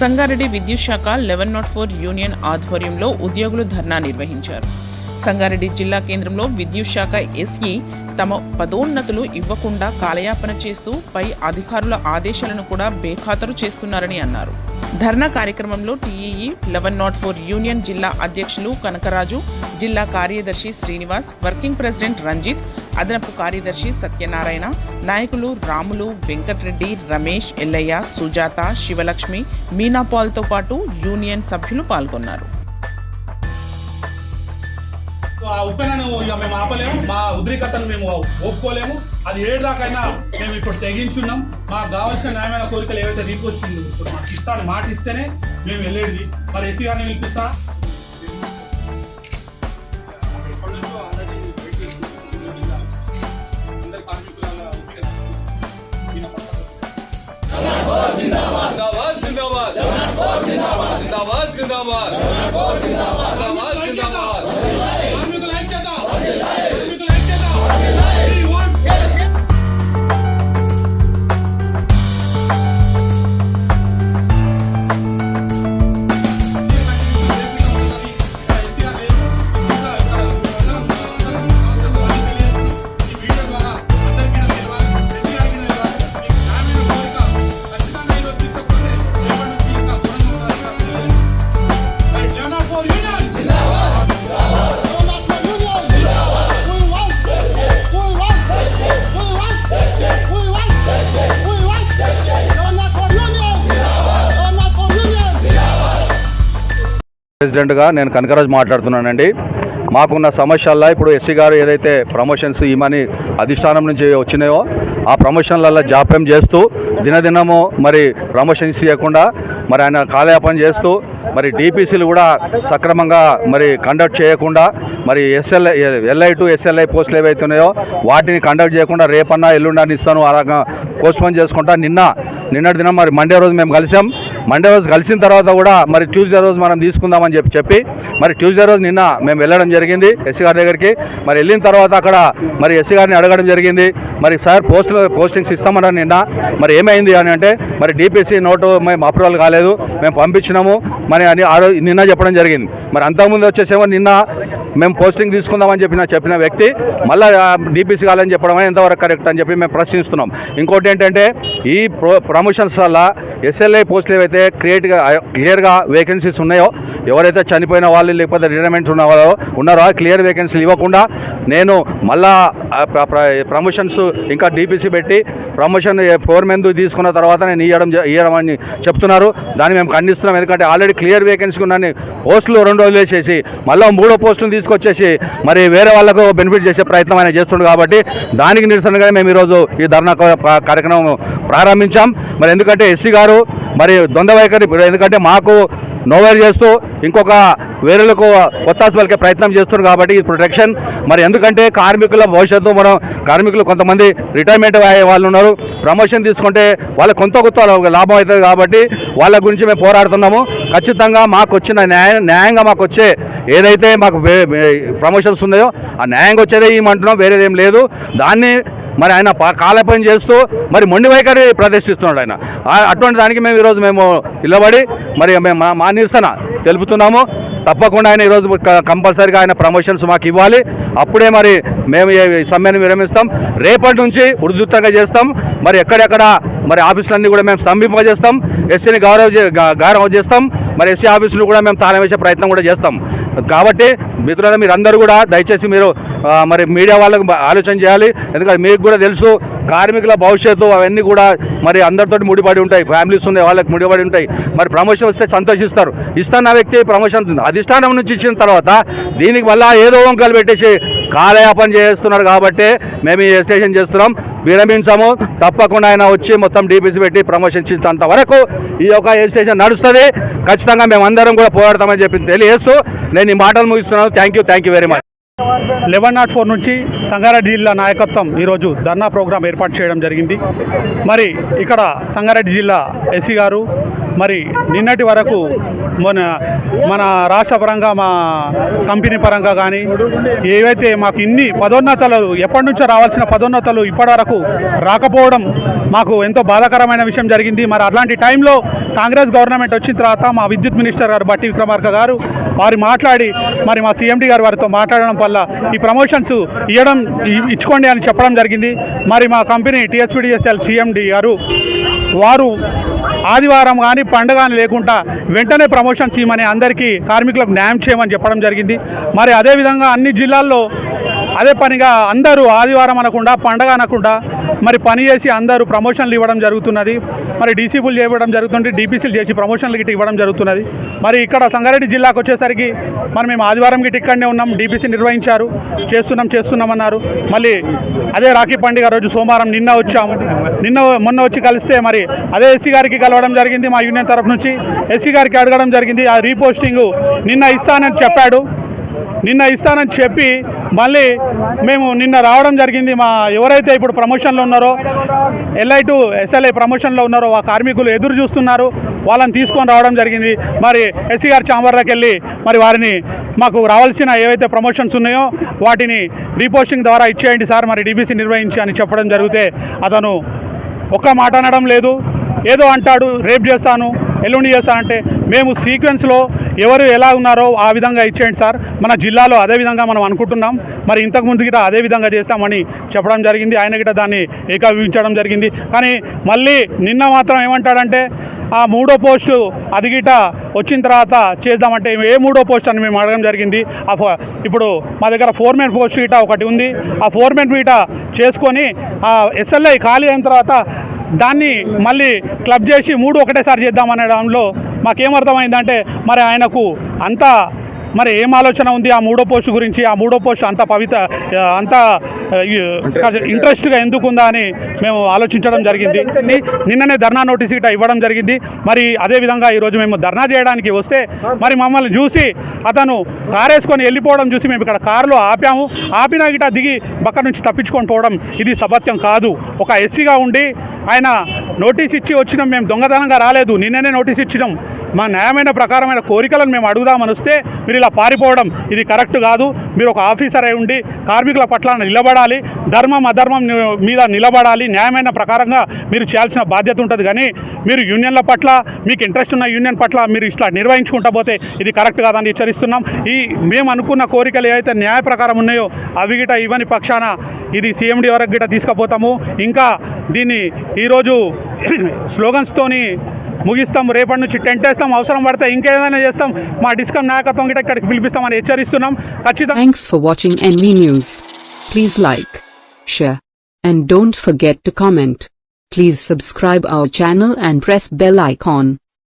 సంగారెడ్డి విద్యుత్ శాఖ eleven not four union ఆధ్వర్యంలో ఉద్యోగులు ధర్నా నిర్వహించారు. సంగారెడ్డి జిల్లా కేంద్రంలో విద్యుత్ శాఖ ఎస్ఈ తమ పదోన్నతులు ఇవ్వకుండా కాలయాపన చేస్తూ పై అధికారుల ఆదేశాలను కూడా బేఖాతరు చేస్తున్నారని అన్నారు. ధర్నా కార్యక్రమంలో TEE eleven nought four union జిల్లా అధ్యక్షులు కనకరాజు జిల్లా కార్యదర్శి శ్రీనివాస్ వర్కింగ్ ప్రెసిడెంట్ రంజిత్ అదనపు కార్యదర్శి సత్యనారాయణ నాయకులు రాములు వెంకట్రెడ్డి రమేష్ ఎల్లయ్య సుజాత శివలక్ష్మి మీనాపాల్తో పాటు యూనియన్ సభ్యులు పాల్గొన్నారు. ఆ ఉప్పెనను ఇక మేము ఆపలేము. మా ఉద్రిక్తతను మేము ఒప్పుకోలేము. అది ఏడు దాకైనా మేము ఇప్పుడు తెగించున్నాం. మాకు కావాల్సిన న్యాయమైన కోరికలు ఏవైతే రిక్వెస్ట్ ఇప్పుడు మాకు ఇస్తాను మాట ఇస్తేనే మేము వెళ్ళేది. మరి ఎస్సీ గారిని పిలిపిస్తా? జిందాబాద్. జిందాబాద్ జిందాబాద్. జిందాబాద్ జిందాబాద్. జిందాబాద్ జిందాబాద్. ప్రెసిడెంట్గా నేను కనకరాజు మాట్లాడుతున్నానండి. మాకున్న సమస్యల్లో ఇప్పుడు ఎస్సీ గారు ఏదైతే ప్రమోషన్స్ ఇమని అధిష్టానం నుంచి వచ్చినాయో ఆ ప్రమోషన్లలో జాప్యం చేస్తూ దినదినము మరి ప్రమోషన్స్ ఇవ్వకుండా మరి ఆయన కాలయాపన చేస్తూ మరి డీపీసీలు కూడా సక్రమంగా మరి కండక్ట్ చేయకుండా మరి ఎస్ఎల్ఐ ఎల్ఐ టు ఎస్ఎల్ఐ పోస్టులు ఏవైతున్నాయో వాటిని కండక్ట్ చేయకుండా రేపన్నా ఎల్లుండని ఇస్తాను అలాగా పోస్ట్పోన్ చేసుకుంటా నిన్న నిన్నటి దినం మరి మండే రోజు మేము కలిసాం. మండే రోజు కలిసిన తర్వాత కూడా మరి ట్యూస్డే రోజు మనం తీసుకుందామని చెప్పి చెప్పి మరి ట్యూస్డే రోజు నిన్న మేము వెళ్ళడం జరిగింది ఎస్సీ గారి దగ్గరికి. మరి వెళ్ళిన తర్వాత అక్కడ మరి ఎస్సీ గారిని అడగడం జరిగింది. మరి సార్ పోస్ట్ పోస్టింగ్స్ ఇస్తామన్నారు నిన్న. మరి ఏమైంది అని అంటే మరి డిపిసి నోటు మేము అప్రూవల్ కాలేదు. మేము పంపించినాము. మరి అని ఆ రోజు నిన్న చెప్పడం జరిగింది. మరి అంతకుముందు వచ్చేసేమో నిన్న మేము పోస్టింగ్ తీసుకుందామని చెప్పిన చెప్పిన వ్యక్తి మళ్ళీ డిపిసి కాలేదని చెప్పడం ఎంతవరకు కరెక్ట్ అని చెప్పి మేము ప్రశ్నిస్తున్నాం. ఇంకోటి ఏంటంటే ఈ ప్రో ప్రమోషన్స్ వల్ల ఎస్ఎల్ఐ పోస్టులు ఏవైతే క్రియేట్గా క్లియర్గా వేకెన్సీస్ ఉన్నాయో ఎవరైతే చనిపోయిన వాళ్ళు లేకపోతే రిటైర్మెంట్ ఉన్న వాళ్ళు ఉన్నారో క్లియర్ వేకెన్సీలు ఇవ్వకుండా నేను మళ్ళా ప్రమోషన్స్ ఇంకా డీపీసీ పెట్టి ప్రమోషన్ ఫోర్ మెందు తీసుకున్న తర్వాత నేను ఇవ్వడం ఇవ్వడం అని చెప్తున్నారు. దాన్ని మేము ఖండిస్తున్నాం. ఎందుకంటే ఆల్రెడీ క్లియర్ వేకెన్సీ ఉన్నాయని పోస్టులు రెండు రోజులు వేసేసి మళ్ళీ మూడో పోస్టులు తీసుకొచ్చేసి మరి వేరే వాళ్ళకు బెనిఫిట్ చేసే ప్రయత్నం ఆయన చేస్తుండు కాబట్టి దానికి నిరసనగా మేము ఈరోజు ఈ ధర్నా కార్యక్రమం ప్రారంభించాం. మరి ఎందుకంటే ఎస్సీ గారు మరి ద్వంద్వ వైఖరి ఎందుకంటే మాకు నోవేర్ చేస్తూ ఇంకొక వేరేలకు కొత్తాసు పలికే ప్రయత్నం చేస్తున్నారు కాబట్టి ఈ ప్రొటెక్షన్. మరి ఎందుకంటే కార్మికుల భవిష్యత్తు మనం కార్మికులు కొంతమంది రిటైర్మెంట్ అయ్యే వాళ్ళు ఉన్నారు. ప్రమోషన్ తీసుకుంటే వాళ్ళకి కొంత కొత్త లాభం అవుతుంది కాబట్టి వాళ్ళ గురించి మేము పోరాడుతున్నాము. ఖచ్చితంగా మాకు వచ్చిన న్యాయ న్యాయంగా మాకు వచ్చే ఏదైతే మాకు ప్రమోషన్స్ ఉన్నాయో ఆ న్యాయంగా వచ్చేదే ఇవ్వమంటున్నాం వేరేది ఏం లేదు. దాన్ని మరి ఆయన కాలపని చేస్తూ మరి మొండి వైఖరి ప్రదర్శిస్తున్నాడు ఆయన. అటువంటి దానికి మేము ఈరోజు మేము నిలబడి మరి మేము మా- మా నిరసన తెలుపుతున్నాము. తప్పకుండా ఆయన ఈరోజు కంపల్సరీగా ఆయన ప్రమోషన్స్ మాకు ఇవ్వాలి. అప్పుడే మరి మేము సమ్మెను విరమిస్తాం. రేపటి నుంచి ఉధృతంగా చేస్తాం. మరి ఎక్కడెక్కడ మరి ఆఫీసులన్నీ కూడా మేము స్తంభింపజేస్తాం ఎస్సీని గౌరవ చే- గౌరవం చేస్తాం. మరి ఎస్సీ ఆఫీసులు కూడా మేము తాళం వేసే ప్రయత్నం కూడా చేస్తాం. కాబట్టి మిత్రులు మీరందరూ కూడా దయచేసి మీరు మరి మీడియా వాళ్ళకు ఆలోచన చేయాలి. ఎందుకంటే మీకు కూడా తెలుసు కార్మికుల భవిష్యత్తు అవన్నీ కూడా మరి అందరితో ముడిపడి ఉంటాయి. ఫ్యామిలీస్ ఉన్నాయి వాళ్ళకి ముడిపడి ఉంటాయి. మరి ప్రమోషన్ వస్తే సంతోషిస్తారు. ఇస్తున్న వ్యక్తి ప్రమోషన్ అధిష్టానం నుంచి ఇచ్చిన తర్వాత దీనికి మళ్ళీ ఏదో వంకలు పెట్టేసి కాలయాపన చేస్తున్నాడు కాబట్టి మేము ఈ స్టేషన్ చేస్తున్నాం. విరమించాము. తప్పకుండా ఆయన వచ్చి మొత్తం డీపీసీ పెట్టి ప్రమోషన్ ఇచ్చినంత వరకు ఈ యొక్క ఏ స్టేషన్ నడుస్తుంది. ఖచ్చితంగా మేము అందరం కూడా పోరాడతామని చెప్పి తెలియజేస్తూ నేను ఈ మాటలు ముగిస్తున్నాను. Thank you thank you very much eleven nought four నుంచి సంగారెడ్డి జిల్లా నాయకత్వం ఈరోజు ధర్నా ప్రోగ్రాం ఏర్పాటు చేయడం జరిగింది. మరి ఇక్కడ సంగారెడ్డి జిల్లా ఎస్సీ గారు మరి నిన్నటి వరకు మన మన రాష్ట్ర పరంగా మా కంపెనీ పరంగా కానీ ఏవైతే మాకు ఇన్ని పదోన్నతలు ఎప్పటి నుంచో రావాల్సిన పదోన్నతలు ఇప్పటి వరకు రాకపోవడం మాకు ఎంతో బాధాకరమైన విషయం జరిగింది. మరి అట్లాంటి టైంలో కాంగ్రెస్ గవర్నమెంట్ వచ్చిన తర్వాత మా విద్యుత్ మినిస్టర్ గారు బట్టి విక్రమార్క గారు వారు మాట్లాడి మరి మా సీఎండి గారు వారితో మాట్లాడడం వల్ల ఈ ప్రమోషన్స్ ఇవ్వడం ఇచ్చుకోండి అని చెప్పడం జరిగింది. మరి మా కంపెనీ టీఎస్పీడీఎస్ఎల్ సీఎండి గారు వారు ఆదివారం కానీ పండుగ కానీ లేకుండా వెంటనే ప్రమోషన్స్ ఇవ్వమని అందరికీ కార్మికులకు న్యాయం చేయమని చెప్పడం జరిగింది. మరి అదేవిధంగా అన్ని జిల్లాల్లో అదే పనిగా అందరూ ఆదివారం అనకుండా పండగ అనకుండా మరి పని చేసి అందరూ ప్రమోషన్లు ఇవ్వడం జరుగుతున్నది. మరి డీసీబుల్ చేయడం జరుగుతుంది డీపీసీలు చేసి ప్రమోషన్లు గిట్ట ఇవ్వడం జరుగుతున్నది. మరి ఇక్కడ సంగారెడ్డి జిల్లాకు వచ్చేసరికి మరి మేము ఆదివారం గిట్ట ఇక్కడనే ఉన్నాం. డీపీసీ నిర్వహించారు. చేస్తున్నాం చేస్తున్నామన్నారు. మళ్ళీ అదే రాఖీ పండుగ రోజు సోమవారం నిన్న వచ్చాము. నిన్న మొన్న వచ్చి కలిస్తే మరి అదే ఎస్సీ గారికి కలవడం జరిగింది మా యూనియన్ తరఫు నుంచి. ఎస్సీ గారికి అడగడం జరిగింది. ఆ రీపోస్టింగ్ నిన్న ఇస్తానని చెప్పాడు. నిన్న ఇస్తానని చెప్పి మళ్ళీ మేము నిన్న రావడం జరిగింది. మా ఎవరైతే ఇప్పుడు ప్రమోషన్లో ఉన్నారో ఎల్ఐ టు ఎస్ఎల్ఐ ప్రమోషన్లో ఉన్నారో ఆ కార్మికులు ఎదురు చూస్తున్నారు. వాళ్ళని తీసుకొని రావడం జరిగింది. మరి ఎస్సీ గారి ఛాంబర్లోకి వెళ్ళి మరి వారిని మాకు రావాల్సిన ఏవైతే ప్రమోషన్స్ ఉన్నాయో వాటిని రీపోస్టింగ్ ద్వారా ఇచ్చేయండి సార్. మరి డీబీసీ నిర్వహించి అని చెప్పడం జరిగితే అతను ఒక్క మాట అనడం లేదు. ఏదో అంటాడు రేపు చేస్తాను ఎల్లుండి చేస్తాను అంటే మేము సీక్వెన్స్లో ఎవరు ఎలా ఉన్నారో ఆ విధంగా ఇచ్చేయండి సార్. మన జిల్లాలో అదే విధంగా మనం అనుకుంటున్నాం. మరి ఇంతకు ముందు గిట అదే విధంగా చేస్తామని చెప్పడం జరిగింది. ఆయన గిట దాన్ని ఏకాభించడం జరిగింది. కానీ మళ్ళీ నిన్న మాత్రం ఏమంటాడంటే ఆ మూడో పోస్టు అది గిట వచ్చిన తర్వాత చేద్దామంటే ఏ మూడో పోస్ట్ అని మేము అడగడం జరిగింది. ఆ ఇప్పుడు మా దగ్గర ఫోర్మెన్ పోస్ట్ గిట ఒకటి ఉంది. ఆ ఫోర్మెన్ గిట చేసుకొని ఆ ఎస్ఎల్ఐ ఖాళీ అయిన తర్వాత దాన్ని మళ్ళీ క్లబ్ చేసి మూడు ఒకటేసారి చేద్దామనే దానిలో మాకేమర్థమైందంటే మరి ఆయనకు అంత మరి ఏం ఆలోచన ఉంది ఆ మూడో పోస్టు గురించి? ఆ మూడో పోస్ట్ అంత పవిత్ర అంత ఇంట్రెస్ట్గా ఎందుకు ఉందా అని మేము ఆలోచించడం జరిగింది. నిన్ననే ధర్నా నోటీస్ గిట్ట ఇవ్వడం జరిగింది. మరి అదేవిధంగా ఈరోజు మేము ధర్నా చేయడానికి వస్తే మరి మమ్మల్ని చూసి అతను కారు వేసుకొని వెళ్ళిపోవడం చూసి మేము ఇక్కడ కారులో ఆపాము. ఆపినా గిట దిగి పక్క నుంచి తప్పించుకొని పోవడం ఇది సభత్యం కాదు. ఒక ఎస్సీగా ఉండి ఆయన నోటీస్ ఇచ్చి వచ్చినాం మేము దొంగతనంగా రాలేదు. నిన్ననే నోటీస్ ఇచ్చినాం. మా న్యాయమైన ప్రకారమైన కోరికలను మేము అడుగుదామని వస్తే మీరు ఇలా పారిపోవడం ఇది కరెక్ట్ కాదు. మీరు ఒక ఆఫీసర్ అయి ఉండి కార్మికుల పట్ల నిలబడాలి. ధర్మం అధర్మం మీద నిలబడాలి. న్యాయమైన ప్రకారంగా మీరు చేయాల్సిన బాధ్యత ఉంటుంది. కానీ మీరు యూనియన్ల పట్ల మీకు ఇంట్రెస్ట్ ఉన్న యూనియన్ పట్ల మీరు ఇట్లా నిర్వహించుకుంటా పోతే ఇది కరెక్ట్ కాదని హెచ్చరిస్తున్నాం. ఈ మేము అనుకున్న కోరికలు ఏవైతే న్యాయ ప్రకారం ఉన్నాయో అవి గిట ఇవ్వని పక్షాన ఇది సీఎండీ వరకు గిట తీసుకుపోతాము. ఇంకా దీన్ని ఈరోజు స్లోగన్స్తోని ముగిస్తాం రేపటి నుంచి టెంట్ వేస్తాం అవసరం పడితే ఇంకేదైనా చేస్తాం మా డిస్కమ్ నాయకత్వం గిట్ట ఇక్కడికి పిలిపిస్తామని హెచ్చరిస్తున్నాం ఖచ్చితంగా Thanks for watching NV News. Please like, share, and don't forget to comment. Please subscribe our channel and press bell icon.